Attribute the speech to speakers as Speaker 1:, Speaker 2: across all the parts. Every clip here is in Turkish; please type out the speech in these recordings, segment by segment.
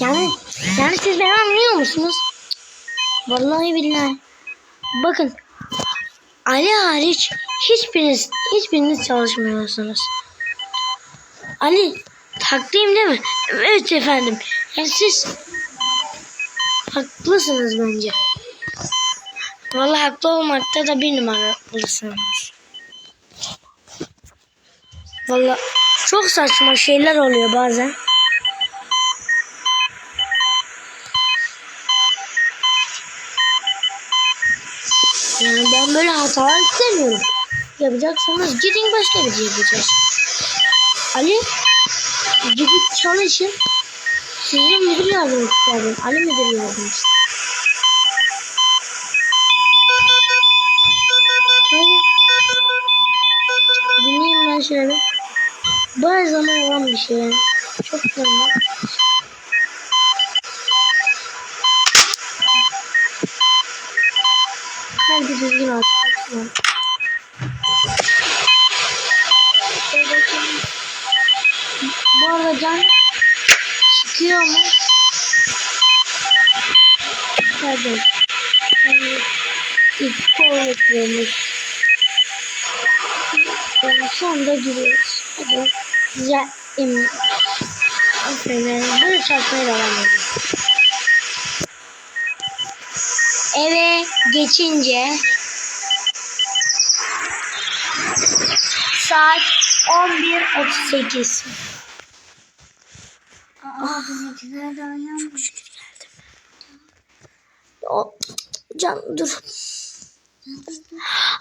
Speaker 1: Yani yani siz beni anlıyor musunuz? Vallahi billahi. Bakın Ali hariç hiçbiriniz hiçbiriniz çalışmıyorsunuz. Ali haklıyım değil mi? Evet efendim. Yani siz haklısınız bence. Vallahi haklı olmakta da bir numaralısınız. Vallahi çok saçma şeyler oluyor bazen. Böyle hatalar istemiyorum. Yapacaksanız gidin başka bir şey yapacağız. Ali gidip çalışın. Sizin müdür yardımcısı isterdim. Ali müdür yardımcısı. Hadi. Dinleyeyim ben şöyle. Her zaman olan bir şey. Çok normal. Kalbi düzgün atıyor. Bu arada can çıkıyor mu? Pardon. Yani ilk tuvaletlerimiz. Yani sonunda giriyoruz. Hadi. Güzel. Emin. Aferin. Böyle çalışmaya devam ediyoruz. Geçince saat 11.38
Speaker 2: Aa, bizimkiler de uyanmış.
Speaker 1: o, Can dur.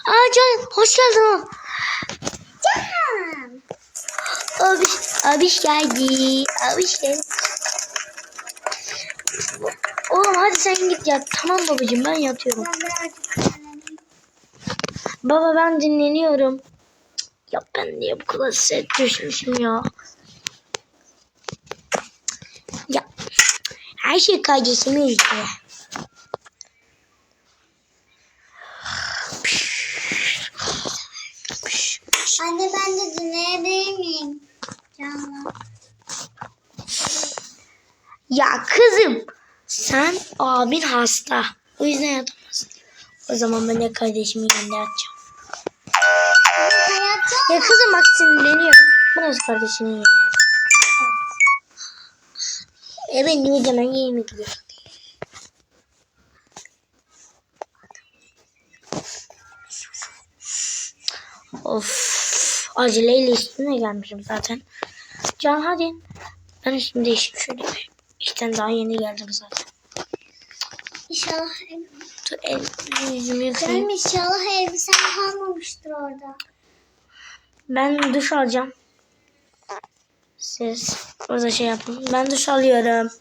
Speaker 1: Aa Can hoş geldin.
Speaker 2: Canım.
Speaker 1: Abiş, abiş geldi. Abiş geldi. Hadi sen git yat. Tamam babacığım ben yatıyorum. Baba ben dinleniyorum. Ya ben niye bu kadar set düşmüşüm ya? Ya her şey kardeşimin yüzüne.
Speaker 2: Anne ben de dinleyebilir miyim? Canım.
Speaker 1: Ya kızım sen abin hasta. O yüzden yatamazsın. O zaman ben de kardeşimin yatacağım.
Speaker 2: Hayatım.
Speaker 1: Ya kızım bak sinirleniyorum. Burası kardeşinin yeri. E ben niye hemen yemek gidiyor. Of. Aceleyle üstüne gelmişim zaten. Can hadi. Ben üstümü değişim şöyle İşten daha yeni geldim zaten.
Speaker 2: İnşallah,
Speaker 1: Dur el yüzümü yıkayayım.
Speaker 2: canım inşallah elbisen kalmamıştır orada.
Speaker 1: Ben duş alacağım. Siz orada şey yapın. Ben duş alıyorum.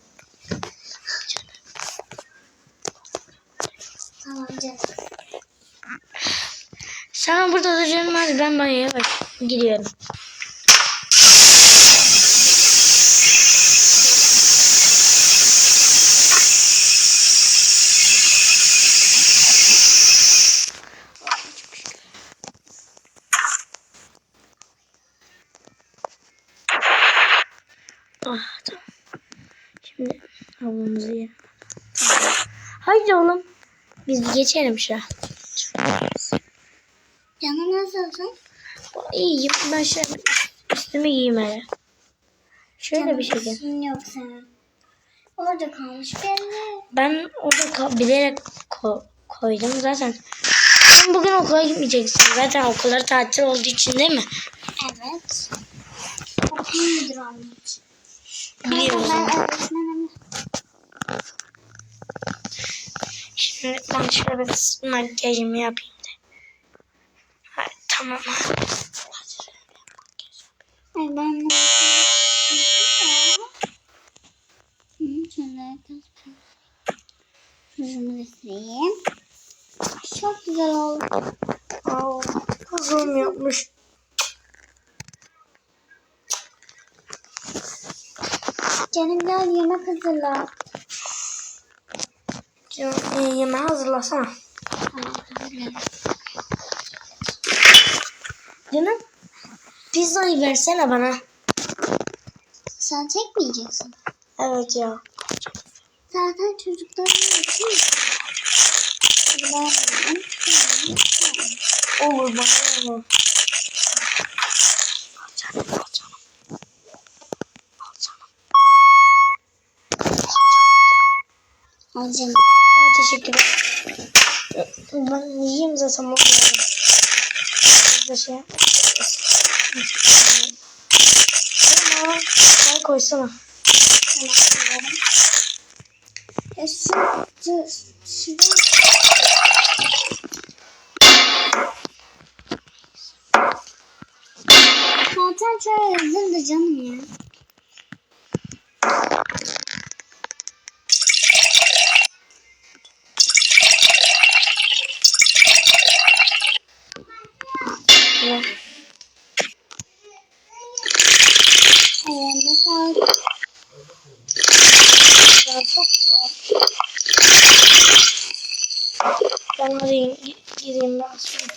Speaker 2: Tamam canım.
Speaker 1: Sen burada dur canım hadi ben banyoya bak. Gidiyorum. Ah tamam. Şimdi havlumuzu yiyelim. Haydi oğlum. Biz geçelim şu an.
Speaker 2: Canım nasılsın?
Speaker 1: İyiyim. Ben şöyle üstümü giyeyim hele. Şöyle bir şey diyeyim.
Speaker 2: Canım yok senin. Orada kalmış belli.
Speaker 1: Ben orada ka- bilerek ko- koydum zaten. Sen bugün okula gitmeyeceksin. Zaten okullar tatil olduğu için değil mi?
Speaker 2: Evet. Okul müdür olmuş.
Speaker 1: Biliyorum.
Speaker 2: Ben öğretmenim.
Speaker 1: Şimdi ben şöyle bir makyajımı yapayım da. Hayır, tamam.
Speaker 2: Ay ben ne göz Rujumu da. Çok güzel oldu.
Speaker 1: Aa, kızım yapmış.
Speaker 2: Canım gel yemek hazırla.
Speaker 1: Canım, e, yemeği hazırlasana.
Speaker 2: Tamam hazırlayayım.
Speaker 1: Canım pizzayı versene bana.
Speaker 2: Sen tek mi yiyeceksin?
Speaker 1: Evet ya.
Speaker 2: Zaten çocukların. Ben
Speaker 1: Olur bana olur.
Speaker 2: Alacağım.
Speaker 1: Aa, teşekkür ederim. Ben yiyeyim zaten bunu. Fazla şey Ama çay koysana.
Speaker 2: E şu, şu, Zaten çay hazırdı canım ya. Eline sağlık.
Speaker 1: Ya çok zor. Ben arayayım. gi- Gideyim ben sonra.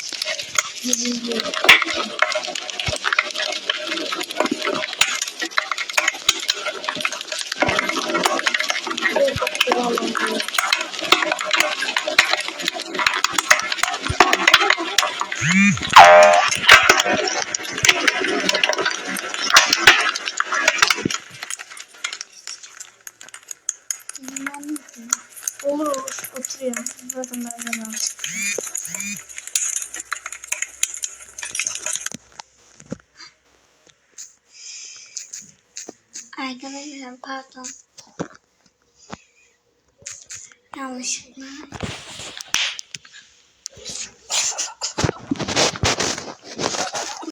Speaker 1: Gideyim.
Speaker 2: Ben de-
Speaker 1: Oturuyorum. Zaten ben de lazım.
Speaker 2: Arkadaşlar pardon. Yanlışlıkla